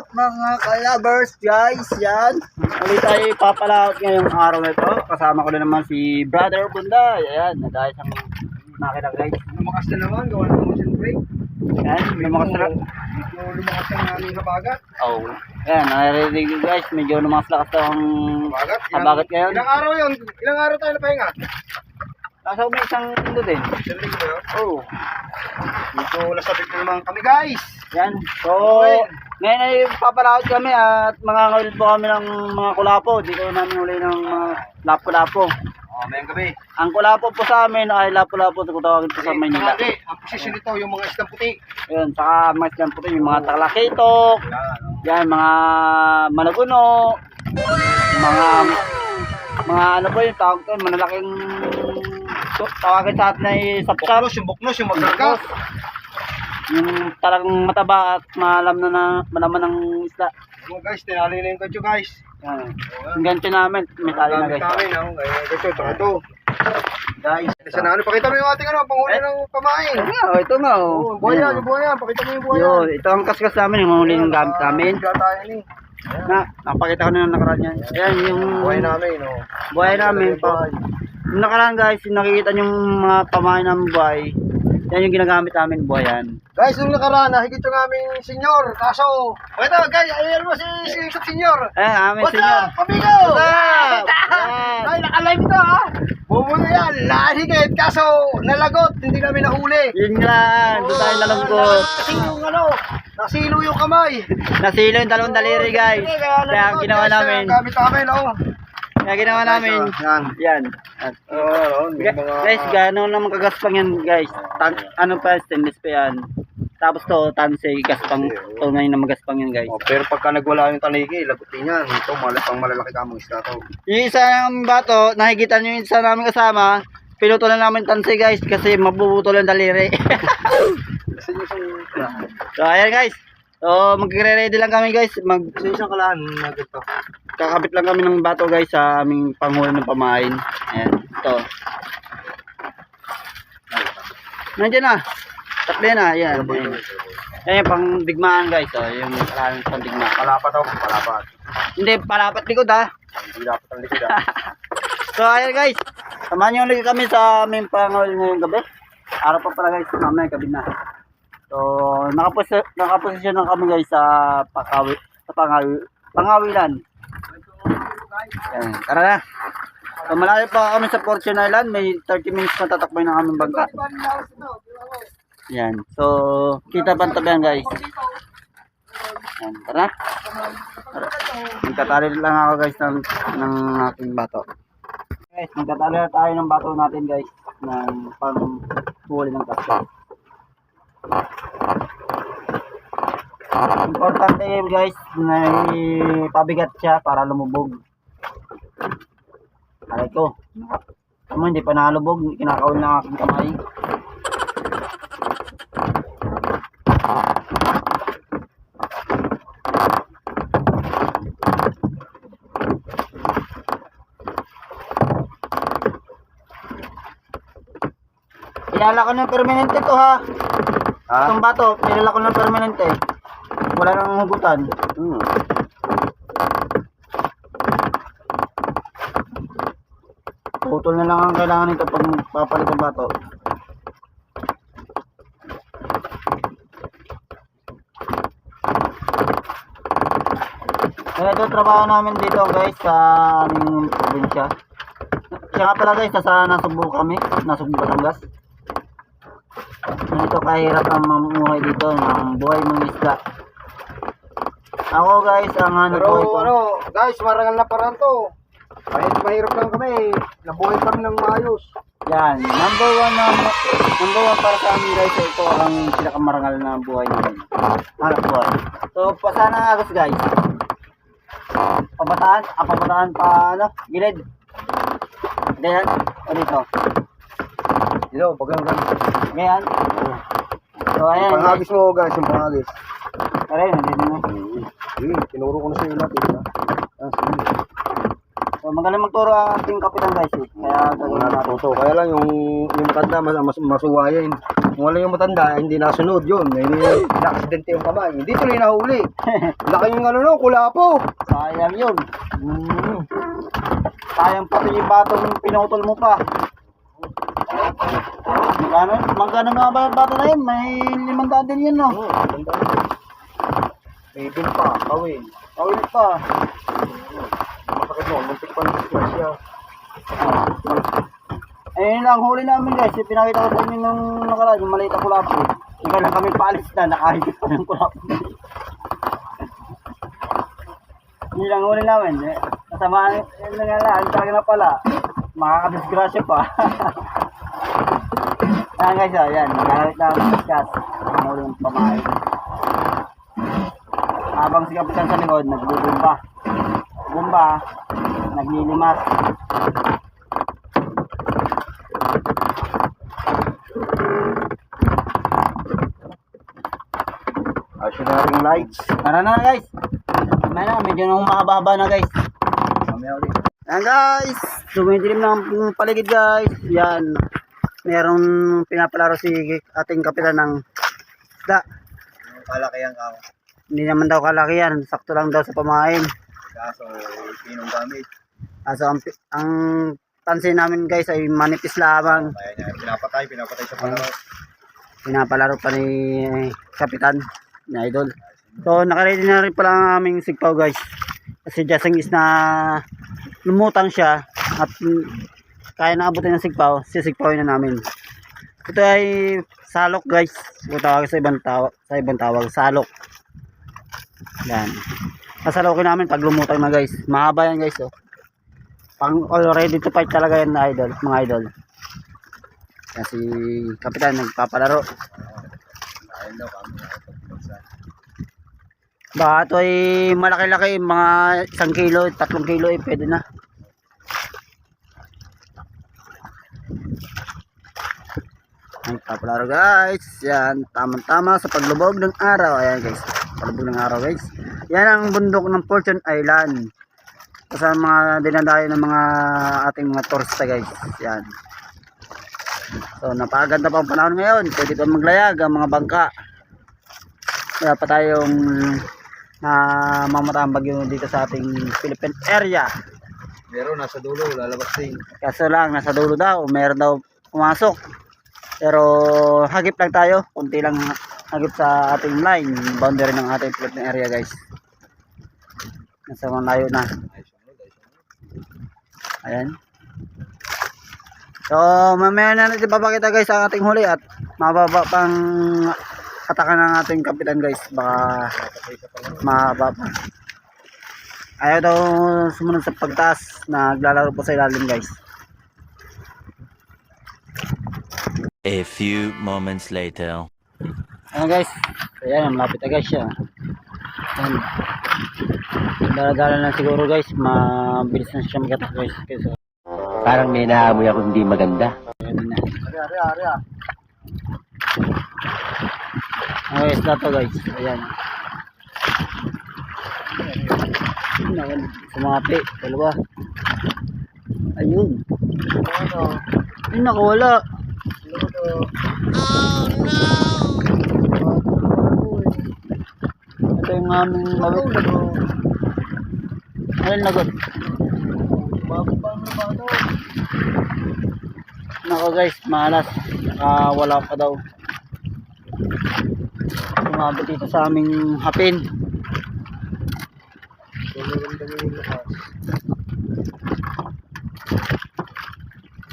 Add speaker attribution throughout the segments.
Speaker 1: up mga kalabers guys? Yan. Ulit tayo papalaot ngayong araw na ito. Kasama ko na naman si Brother Bunday. Ayan, nadaya siyang makina guys.
Speaker 2: Lumakas na naman, gawa ng motion.
Speaker 1: Ayan, may mga sara.
Speaker 2: Medyo lumakas na namin sa bagat.
Speaker 1: Oh. Ayan, naririnig nyo guys. Medyo lumakas lakas ang
Speaker 2: Bagat?
Speaker 1: habagat ngayon.
Speaker 2: Ilang araw yun? Ilang araw tayo napahinga?
Speaker 1: Nasa may isang linggo din.
Speaker 2: Isang linggo yun.
Speaker 1: Oh.
Speaker 2: Medyo nasabit na naman kami guys.
Speaker 1: Yan. So, ngayon ay papalaot kami at mga ngayon po kami ng mga kulapo. Di ko namin uli ng mga lapo-lapo.
Speaker 2: Oh, mayang gabi.
Speaker 1: Ang kulapo po sa amin ay lapo-lapo kung tawagin po sa Maynila.
Speaker 2: Tanghali, ang posisyon nito, yung mga isdang puti.
Speaker 1: Ayun, saka mas yan po yung mga taklakitok,
Speaker 2: Yan. oh.
Speaker 1: yan, mga malaguno, mga mga ano po yung tawag ko, malalaking so- tawagin sa atin ay sapsap.
Speaker 2: Buknos, yung buknos, yung magkarga.
Speaker 1: Yung talagang mataba at malam na, na malaman ng isda.
Speaker 2: Oh, guys, tinali na yung kadyo guys.
Speaker 1: Yan. Yung ganito namin, may tali na guys.
Speaker 2: namin, oh. Kaya ito, ito, ito.
Speaker 1: Guys,
Speaker 2: Isa na ano, pakita mo yung ating ano, panghuli ng pamain.
Speaker 1: nga, oh, ito nga.
Speaker 2: Oh,
Speaker 1: Oh.
Speaker 2: buhay yan, buhay yan. Pakita mo yung buhay yan.
Speaker 1: ito ang kaskas namin, yung mahuli ng gamit namin.
Speaker 2: Tayo ni.
Speaker 1: Na, napakita ko na yung nakaraan yan. Ayan, yung
Speaker 2: Buhay namin, oh.
Speaker 1: buhay namin. Pa. Yung nakaraan guys, yung nakikita yung mga pamahay ng buhay. Yan yung ginagamit namin buhayan.
Speaker 2: Guys, nung nakaraan, nahigit yung aming senyor. Kaso, ito guys, ayan mo si, si, si senyor.
Speaker 1: Eh, amin
Speaker 2: What's
Speaker 1: senyor.
Speaker 2: up, amigo?
Speaker 1: What's up? Yan.
Speaker 2: Ay, nakalive ito ha. Bumuno yan, nahigit. Kaso, nalagot, hindi namin nahuli.
Speaker 1: Yun nga, doon tayo nalungkot.
Speaker 2: Kasi yung ano, nasilo yung kamay.
Speaker 1: Nasilo yung dalawang daliri guys. Kaya ang ginawa namin,
Speaker 2: Gamit namin, oh.
Speaker 1: Kaya ginawa namin,
Speaker 2: Yan.
Speaker 1: yan.
Speaker 2: Oo,
Speaker 1: Ga- guys, gano'n naman kagaspang yan guys. Tan ano pa, stainless pa yan. Tapos to, tansay, gaspang. Tunay na magaspang yan guys.
Speaker 2: Oh, pero pagka nagwala yung tanigi, lagot din yan. Ito, malasang malalaki kamong isda to.
Speaker 1: Yung isa ng bato, nahigitan yung isa namin kasama, pinutulan namin tansay guys kasi mabubutol ang daliri.
Speaker 2: Kasi yung
Speaker 1: so ayan guys. So magre-ready lang kami guys. Mag
Speaker 2: Kasi isang kalaan na ganito.
Speaker 1: kakabit lang kami ng bato guys sa aming panghuli ng pamain. Ayan, ito. Nandiyan na. Tatlo na. Ayan. Ayan. Ayan yung pang digmaan guys. Oh, yung kalaming pang digmaan.
Speaker 2: Palapat ako, palapat.
Speaker 1: Hindi, palapat likod ha.
Speaker 2: Hindi dapat ang likod ah.
Speaker 1: So ayan guys, samahan nyo ulit kami sa aming pangawil ngayong gabi. Araw pa pala guys, mamaya gabi na. So nakapos nakaposisyon na kami guys sa pakawi, sa pangawi, pangawilan. Ayan, tara na. So malayo pa kami sa Fortune Island, may 30 minutes na tatakboy ng aming bangka. Yan. So kita bantabihan guys. Yan, tara. Tara. Nagtatali lang ako guys ng, ng aking bato. Guys, nagtatali na tayo ng bato natin guys ng panghuli ng kasya. Importante guys na pabigat siya para lumubog. Aray ko. Ano hindi pa nalubog, kinakaul na aking kamay. Kilala ko ng permanente to ha.
Speaker 2: Ha?
Speaker 1: Itong bato, kilala ko ng permanente. Wala nang hugutan.
Speaker 2: Hmm.
Speaker 1: Putol na lang ang kailangan nito pag papalit ng bato. Kaya ito trabaho namin dito guys sa aming probinsya. Siya nga pala guys, nasa Nasugbo kami, Nasugbo Batangas. Ganito kahirap ang mamuhay dito ng buhay mga isda. Ako guys, ang hanap
Speaker 2: Pero
Speaker 1: buhay ko.
Speaker 2: ano, guys, marangal na parang to. Kahit mahirap lang kami, nabuhay kami ng maayos.
Speaker 1: Yan, number one na number one para sa amin guys, ito ang pinakamarangal na buhay namin. Hanap buhay. So, pasan ang agos guys. Pabataan, ah, pabataan pa ano, gilid. Ganyan, o dito.
Speaker 2: Dito, pag yung ganito.
Speaker 1: Ganyan. So, ayan.
Speaker 2: Yung mo guys, yung pangagis.
Speaker 1: Aray, nandito na.
Speaker 2: Hmm, tinuro ko na sa iyo lahat. eh. Ah, sige.
Speaker 1: So, magaling magturo ang ating kapitan guys eh. Kaya, gagawin
Speaker 2: na
Speaker 1: natin.
Speaker 2: toto. Kaya lang yung yung matanda mas, mas masuwayin. Kung wala yung matanda, hindi nasunod yun. Hindi na-aksidente yung kamay. Hindi tuloy nahuli. Laki yung ano no, kulapo.
Speaker 1: Sayang yun.
Speaker 2: Mm.
Speaker 1: Sayang pati yung batong pinutol mo pa. Magkano, magkano mga ba- bata na yun? May limandaan din yun, no?
Speaker 2: Oh, yun. May bin pa, kawin.
Speaker 1: Kawil pa.
Speaker 2: Masakit mo, muntik pa ng disgrasya.
Speaker 1: Ayun lang, huli namin guys. Yung pinakita ko sa inyo nung nakaraan, yung maliit na kulapo. Hindi lang kami paalis na, nakahigit pa ng kulapo. Yun lang huli namin. Eh, kasama, yun lang nga lang, talaga na pala. Makakadisgrasya pa. Ayan guys, oh, yan. Nagalit na ang discuss. Ang huli ng pamahay. Habang si Kapitan sa likod, nagbubumba. Bumba, naglilimas.
Speaker 2: Asya na ring lights.
Speaker 1: Tara na guys. May na, medyo nang mahaba na guys.
Speaker 2: Mamaya ulit.
Speaker 1: Ayan guys, dumidilim na ang paligid guys. Yan. Merong pinapalaro si ating kapitan ng.
Speaker 2: Yung kalakihan ka.
Speaker 1: Hindi naman daw kalaki yan. Sakto lang daw sa pamain.
Speaker 2: Kaso, pinong gamit.
Speaker 1: Kaso ang, ang pansin namin guys ay manipis lamang.
Speaker 2: Kaya niya, pinapatay, pinapatay sa palaro.
Speaker 1: Pinapalaro pa ni kapitan ni idol. So nakaready na rin pala ang aming sigpaw guys. Kasi jasing is na lumutang siya at mm, kaya na abutin ng sigpaw, sisigpawin na namin. Ito ay salok guys. Kung tawag sa ibang tawag, sa ibang tawag, salok. Yan. Sasalokin namin pag lumutang na guys. Mahaba yan guys oh. Pang all ready to fight talaga yan idol, mga idol. Kasi kapitan nagpapalaro. Baka ito ay malaki-laki, mga isang kilo, tatlong kilo eh, pwede na. Ang papalaro guys, yan, tamang-tama sa paglubog ng araw. Ayan guys, paglubog ng araw guys. Yan ang bundok ng Fortune Island. Sa mga dinadayo ng mga ating mga turista guys. Yan. So, napakaganda pa ang panahon ngayon. Pwede pa maglayag ang mga bangka. Kaya pa tayong na mamatang bagyo dito sa ating Philippine area.
Speaker 2: Pero nasa dulo, lalabas din.
Speaker 1: Kaso lang, nasa dulo daw, meron daw pumasok. Pero hagip lang tayo, kunti lang hagip sa ating line, boundary ng ating Philippine area guys. Nasa malayo na. Ayan. So, mamaya na natin papakita guys ang ating huli at mababa pang katakan ng ating kapitan guys. Baka mahaba pa. Ayaw daw sumunod sa pagtaas na naglalaro po sa ilalim guys.
Speaker 3: A few moments later.
Speaker 1: Ayan guys. Ayan, malapit na guys siya. Ayan. Dala-dala na siguro guys. Mabilis na siya magatak guys. Kasi
Speaker 3: Parang may naamoy ako hindi maganda.
Speaker 1: ayan na.
Speaker 2: Ari, ari, ari, ah.
Speaker 1: Okay, isda to guys. Ayan. Ayan. Sumapi. Dalawa. Ayun.
Speaker 2: Ano,
Speaker 1: Ay, nakawala.
Speaker 2: Luto.
Speaker 1: Ito yung aming lagot. Ayun, lagot.
Speaker 2: Bago pa ang lumato.
Speaker 1: Nako guys, malas. Ah, wala pa daw. Sumabot dito sa aming hapin.
Speaker 2: Gagawin yung lukas.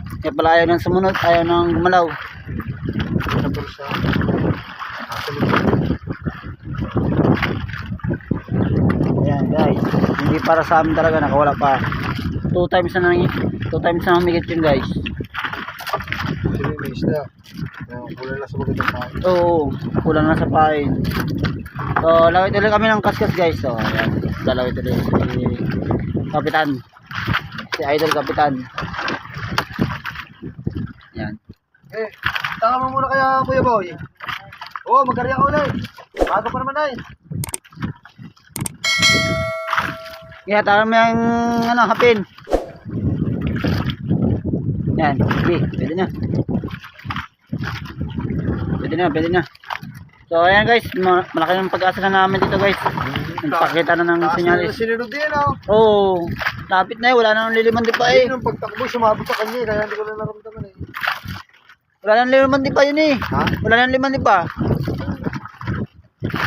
Speaker 1: Kaya pala ayaw nang sumunod, ayaw nang gumalaw. Ayan guys, hindi para sa amin talaga, nakawala pa. Two times na nang, two times na namigit yun guys.
Speaker 2: Kulang na sa magandang kain.
Speaker 1: Oo, kulang na sa pain. So, lawit ulit kami ng kaskas guys. So, ayan, dalawit ulit si Kapitan. Si Idol Kapitan. Ayan.
Speaker 2: Eh, mo muna kaya, Kuya Boy. Oo, oh, magkarya ka ulit. Bago pa naman ay.
Speaker 1: Kaya tayo mo yung ano, hapin. Yan, sige, pwede na. pwede na, pwede na. So, ayan guys, ma- malaki ng pag-asa na namin dito guys. Nagpakita na ng sinyalis.
Speaker 2: sinunod din, oh.
Speaker 1: Oo, oh, lapit na eh, wala na nang liliman di pa eh.
Speaker 2: Ayun, ang pagtakbo, sumabot sa kanya, eh, kaya hindi ko na naramdaman.
Speaker 1: Wala nang liliman di pa yun eh.
Speaker 2: Ha?
Speaker 1: Wala nang liman di pa.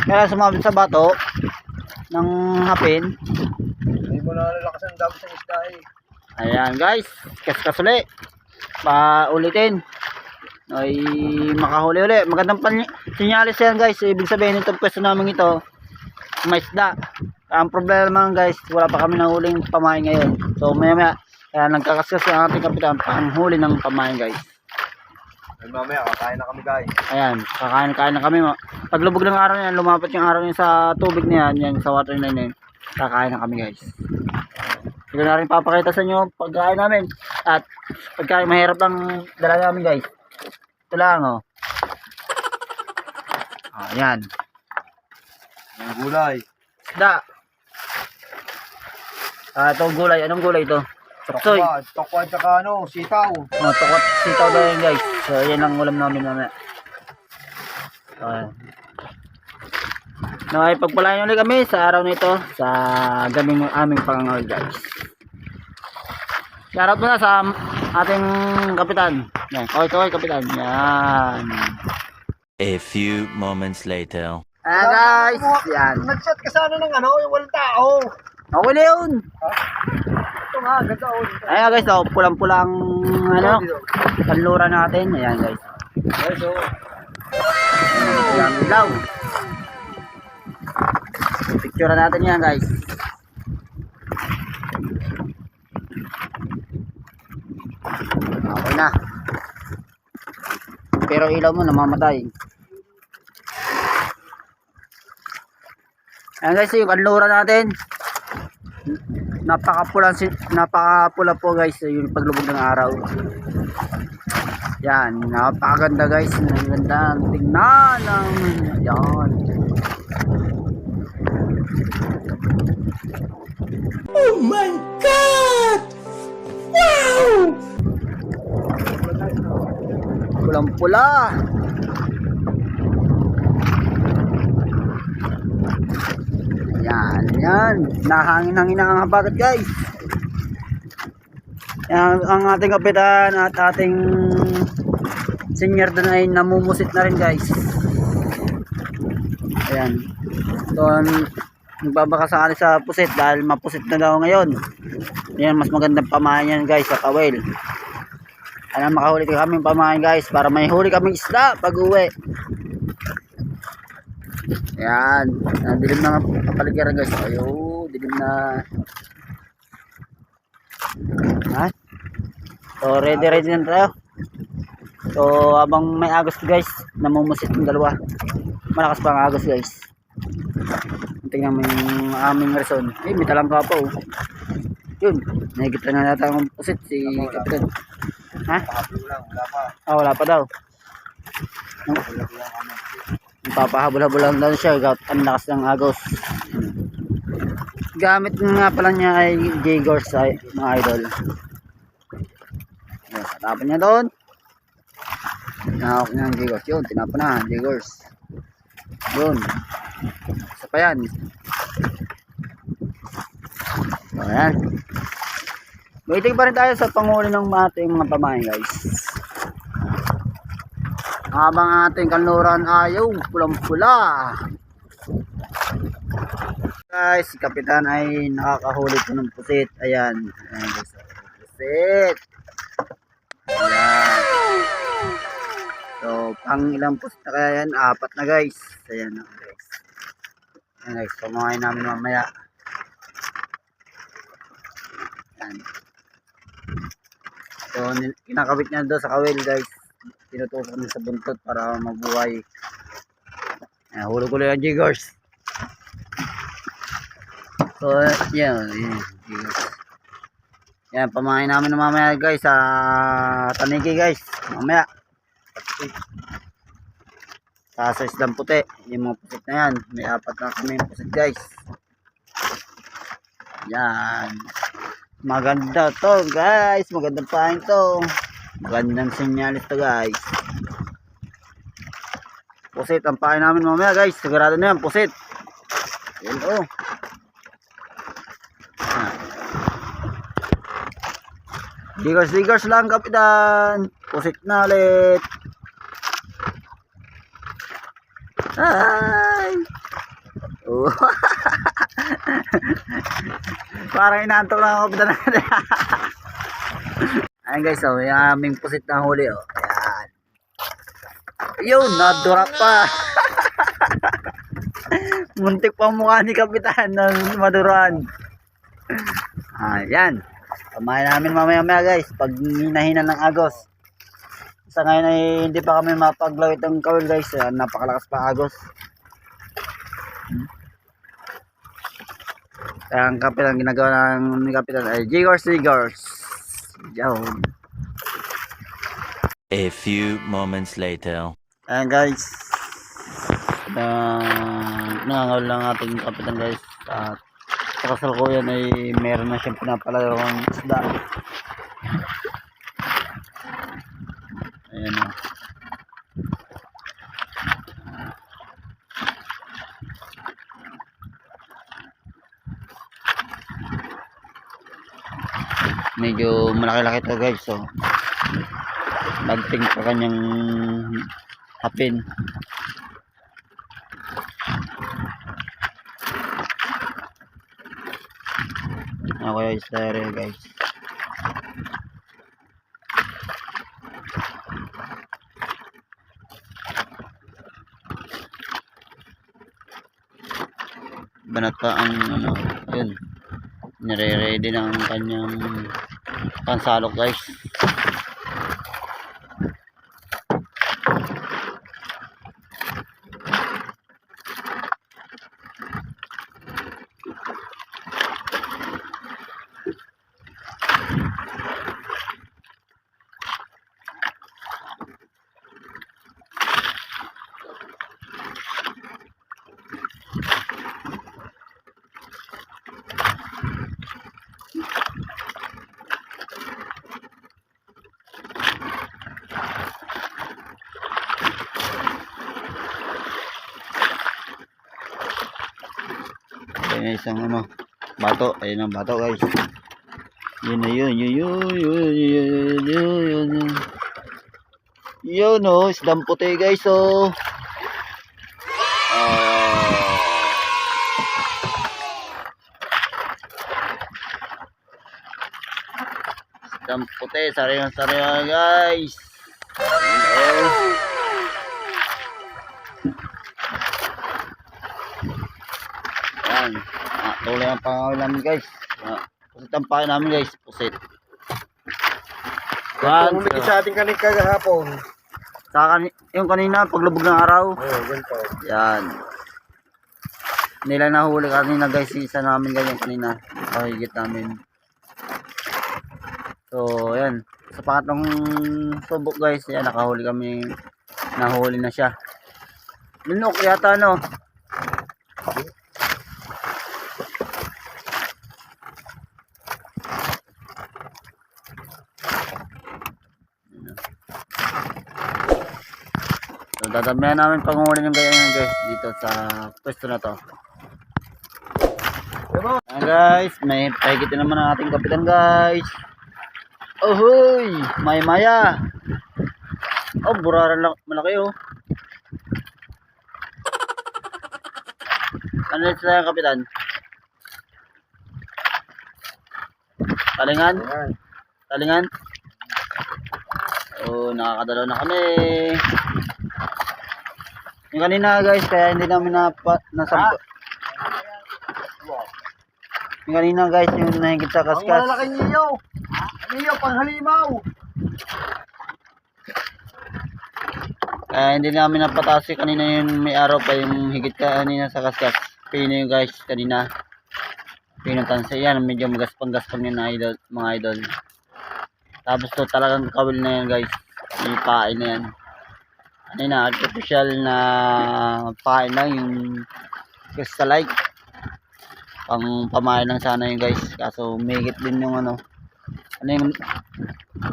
Speaker 1: Kaya sumabit sa bato ng hapin.
Speaker 2: Hindi mo na lalakas ang dami sa isda eh.
Speaker 1: Ayan guys, kaskas uli. Paulitin. Ay makahuli uli. Magandang sinyalis yan guys. Ibig sabihin itong pwesto namin ito, may isda. Ang problema naman guys, wala pa kami nahuling pamain ngayon. So maya maya, kaya nagkakaskas yung ating kapitan panghuli ng pamain guys.
Speaker 2: Ay mamaya, kakain na kami guys.
Speaker 1: Ayan, kakain-kain na kami. Paglubog ng araw yan, lumapit yung araw yan sa tubig na yan, sa water na yan. Kakain na kami guys. Hindi na rin papakita sa inyo pagkain namin. At pagkain mahirap lang dala namin guys. Ito lang oh. Oh, yan.
Speaker 2: Ang gulay.
Speaker 1: Isda. Ah, ito gulay. Anong gulay ito?
Speaker 2: Tokwa, tokwa tsaka ano, sitaw.
Speaker 1: Oh, tukot sitaw daw yan guys. So, yan ang ulam namin mamaya. So, ayan. No, ay pagpalain ulit kami sa araw nito sa gabing aming pangangawal guys. Shoutout muna sa ating kapitan. Yan, kaway kaway kapitan. Yan.
Speaker 3: A few moments later.
Speaker 1: Ayan guys. Yan.
Speaker 2: Nag-shot ka sana ng ano, yung walang tao.
Speaker 1: Okay na yun.
Speaker 2: Oh.
Speaker 1: Ayan guys, oh, pulang-pulang ano, kanlura natin. Ayan guys.
Speaker 2: Guys, oh.
Speaker 1: Ayan, ilaw. Picture natin yan guys. Okay na. Pero ilaw mo namamatay. Ayan guys, yung kanlura natin. Napakapula, si- napakapula po guys yung paglubog ng araw. Yan, napakaganda guys. Ang ganda ang tingnan ng yan. Oh my God! Wow! Pulang-pula. Yan, yan. Nahangin-hangin na ang habagat guys. Yan, ang ating kapitan at ating senior doon ay namumusit na rin guys. Ayan. So, nagbabaka sakali sa pusit dahil mapusit na daw ngayon. Yan, mas magandang pamahan yan guys sa kawel. Alam, makahuli ka kami pamahan guys para may huli kaming isda pag uwi. Ayan. Ayan, dilim na kapaligiran guys. Ayo, dilim na. Ha? So, ready, ready na tayo. So, habang may agos guys, namumusit yung dalawa. Malakas pa ang agos guys. Tingnan mo yung aming reson. Eh, may talangka pa oh. Yun, nakikita na natin ang pusit si Kapitan. Ha?
Speaker 2: Wala pa.
Speaker 1: Ah, wala pa daw.
Speaker 2: Wala pa ano.
Speaker 1: Papahabol-habol lang daw siya. Ang lakas ng agos. Gamit nga pala niya ay J-Gors ay mga idol. Ayan, Tapon niya doon. Nahawak niya ang J-Gors. Yun, tinapon na. J-Gors. Yun. Isa pa yan. So, ayan. Waiting pa rin tayo sa panguli ng ating mga pamain guys. Habang ating kanluran ayaw, pulang-pula. Guys, si Kapitan ay nakakahuli po ng pusit. Ayan. Ayan guys. Pusit. So, pang ilang pusit na kaya yan? Apat na guys. Ayan na guys. Ayan guys. Pamahay namin mamaya. Ayan. So, kinakabit niya doon sa kawil guys tinutusok niya sa buntot para mabuhay. Ayan, hulog ulit ang jiggers. So, yan, jiggers. Yan, pamain namin na mamaya guys sa tanigi guys. Mamaya. Sa islang puti. Yung mga pusit na yan. May apat na kami yung pusit guys. Yan. Maganda to guys. Magandang pahin to. Magandang sinyalis to guys. pusit ang pain namin mamaya guys. Sigurado na yan, pusit. Yan oh. Ah. Diggers, lang kapitan. Pusit na ulit. Ay! Oh. Parang inaantok lang ako kapitan natin. Ayan guys, oh, yung aming pusit na huli oh. Ayan. Yun, nadura pa. Muntik pa mukha ni Kapitan na maduran. Ayan. Kamain namin mamaya maya guys. Pag hinahinan ng agos. Sa ngayon ay hindi pa kami mapaglawit ng kawil guys. Ayan, napakalakas pa agos. Kaya ang kapitan ginagawa ng ni Kapitan ay Jigors Jigors. Yun.
Speaker 3: A few moments later.
Speaker 1: Ayan guys. Uh, nangangawal lang ating kapitan guys. At sa kasalukuyan ay meron na siyang pinapalarong isda. Ayan o. Medyo malaki-laki to guys. So, nagting pa kanyang hapin. Ako yung stereo guys. Banat pa ang ano, ayun. Nire-ready ang kanyang pansalok guys. Na isang ano, bato. Ayun ang bato guys. Yun na yun, yun, yun, yun, yun, yun, yun, yun. Yun o, isdang puti guys o. Ah. Isdang puti, sariwa guys. Yun, oh. Yan. Ah, tuloy ang pangawin namin guys. Ah, pusit ang pakin namin guys. Pusit. Yan.
Speaker 2: Tumumigit sa ating kanig kagahapon.
Speaker 1: Sa kani yung kanina, paglubog ng araw.
Speaker 2: Oo, ganito.
Speaker 1: Yan. Nila nahuli kanina guys. Isa namin ganyan kanina. Pakigit namin. So, yan. Sa pangatlong subok guys. Yan, nakahuli kami. Nahuli na siya. Lunok yata no. Dadamihan namin pangunguli ng ganyan guys dito sa pwesto na to. Ayan guys, may paigit naman ang ating kapitan guys. Ohoy, may maya. Oh, buraran lang, malaki oh. Ano yung sila kapitan? Talingan? Talingan? Oh, nakakadalaw na kami. Yung kanina guys, kaya hindi namin na nasampo. Yung kanina guys, yung nahigit sa
Speaker 2: Ang
Speaker 1: kaskas.
Speaker 2: malalaki niyo. Niyo, panghalimaw.
Speaker 1: Kaya hindi namin napatasi kanina yung may araw pa yung higit ka kanina sa kaskas. Pino yung guys kanina. Pinutansa yan, medyo magaspang-gaspang yun na idol, mga idol. Tapos to talagang kawil na yan guys. Yung pain na yan. Ano na, artificial na pain lang yung crystallite. Pang pamain lang sana yun guys. Kaso umigit din yung ano. Ano yung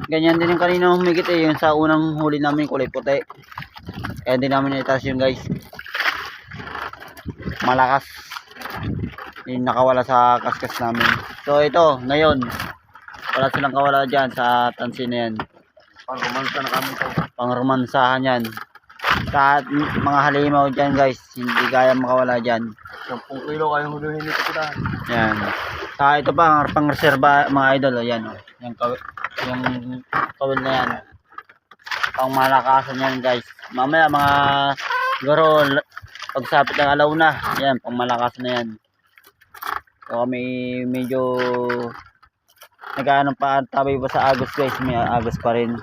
Speaker 1: ganyan din yung kanina humigit eh. Yung sa unang huli namin kulay puti. Kaya hindi namin itaas yun guys. Malakas. Yung nakawala sa kaskas namin. So ito, ngayon. Wala silang kawala dyan sa tansin na yan.
Speaker 2: Pang romansa na kami to.
Speaker 1: Pangromansahan yan. Sa mga halimaw dyan guys, hindi kaya makawala dyan.
Speaker 2: 10 kilo kayong huluhin nito kita.
Speaker 1: Yan. Sa ito pa, ang pang reserva mga idol. O, yan. O. Yung, kaw- yung kawil na yan. Pang malakasan yan guys. Mamaya mga l- pagsapit ng alaw na. Yan, pang malakasan na yan. So kami medyo nag-ano pa tabay pa sa Agos guys. May Agos pa rin.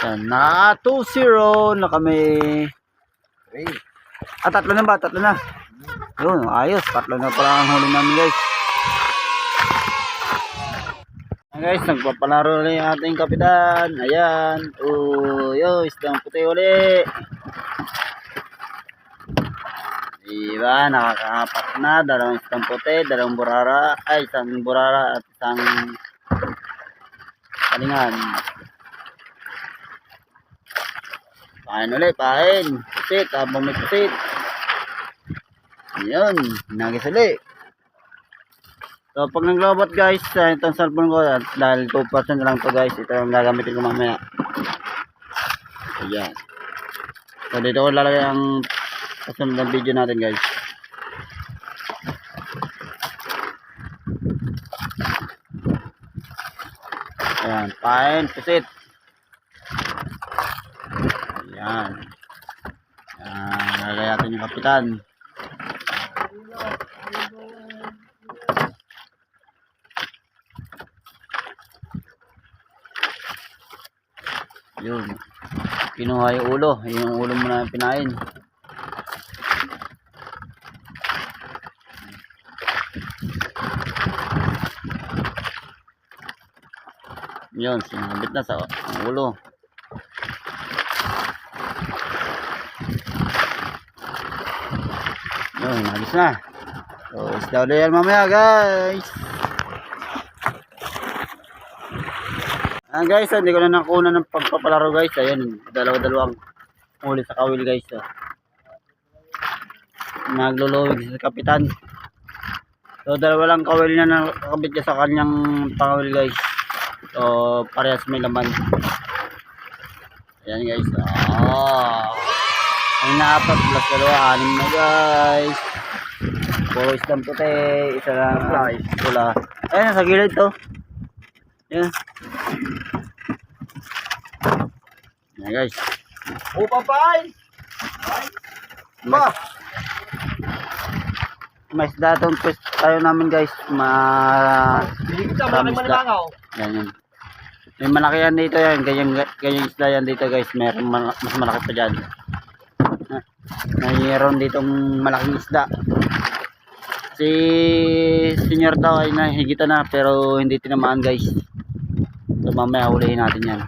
Speaker 1: Yan, naka 2-0 na kami.
Speaker 2: Hey,
Speaker 1: Ah, tatlo na ba? Tatlo na. Yun, ayos. Tatlo na pala ang huli namin, guys. Ayan, guys, nagpapalaro na yung ating kapitan. Ayan. Oh, yo, isang puti uli. Diba, nakakaapat na. Dalawang isang puti, dalawang burara. Ay, isang burara at isang kalingan. Pain ulit, pain. Pusit, habang may pusit. Yun, nagis ulit. So, pag naglobot guys, sa itong cellphone ko, ah, dahil 2% na lang to guys, ito yung gagamitin ko mamaya. Ayan. So, dito ko lalagay ang kasunod ng video natin guys. Ayan, pain, pusit. Ayan, lalagay natin yung kapitan. Yun. Kinuha yung ulo. Yung ulo mo na pinain. Yun, sinabit na sa ang ulo. Yun, nagis na. So, isda ulit yan mamaya guys. Ayan guys, hindi ko na nakuna ng pagpapalaro guys. Ayan, dalawa-dalawang huli sa kawil guys. Oh. Nagluluwig sa kapitan. So, dalawa lang kawil na nakakabit niya sa kanyang pangawil guys. So, parehas may laman. Ayan guys. Oh. Ay naapat plus dalawa, anim na guys. Puro isang puti, isa lang
Speaker 2: Fly.
Speaker 1: pula. Ayan, sa gilid to. Ayan. Ayan guys.
Speaker 2: Oh, papay! Ba!
Speaker 1: May isda itong twist tayo namin guys. Ma... Marami isda. Yan yan. May malaki yan dito yan. Ganyan, ganyan isda yan dito guys. Meron ma- mas malaki pa dyan. Mayroon ditong malaking isda. Si senior daw ay nahigitan na pero hindi tinamaan guys. So mamaya hulihin natin yan.